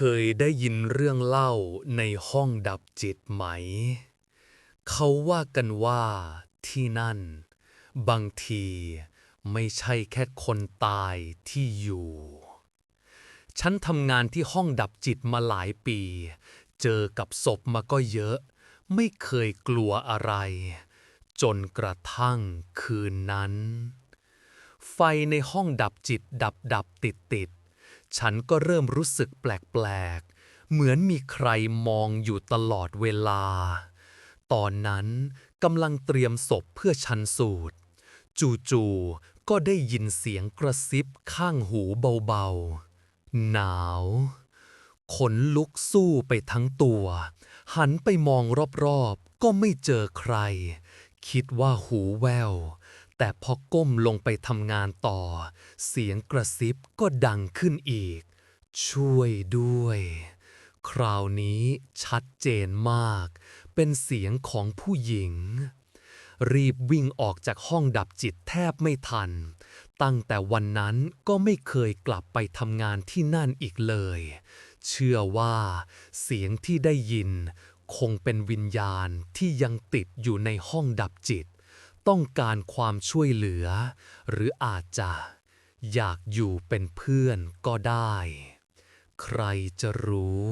คยได้ยินเรื่องเล่าในห้องดับจิตไหม เขาว่ากันว่าที่นั่น บางทีไม่ใช่แค่คนตายที่อยู่ ฉันทำงานที่ห้องดับจิตมาหลายปี เจอกับศพมาก็เยอะ ไม่เคยกลัวอะไร จนกระทั่งคืนนั้น ไฟในห้องดับจิตดับดับติดติด ฉันก็เริ่มรู้สึกแปลกๆ เหมือนมีใครมองอยู่ตลอดเวลา ตอนนั้นกำลังเตรียมศพเพื่อชันสูตร จู่ๆ ก็ได้ยินเสียงกระซิบข้างหูเบาๆ หนาวขนลุกสู้ไปทั้งตัว หันไปมองรอบๆ ก็ไม่เจอใคร คิดว่าหูแวว แต่พอก้มลงไปทำงานต่อ เสียงกระซิบก็ดังขึ้นอีก ช่วยด้วย คราวนี้ชัดเจนมาก เป็นเสียงของผู้หญิง รีบวิ่งออกจากห้องดับจิตแทบไม่ทัน ตั้งแต่วันนั้นก็ไม่เคยกลับไปทำงานที่นั่นอีกเลย เชื่อว่า เสียงที่ได้ยิน คงเป็นวิญญาณที่ยังติดอยู่ในห้องดับจิต ต้องการความช่วยเหลือ หรืออาจจะอยากอยู่เป็นเพื่อนก็ได้ ใครจะรู้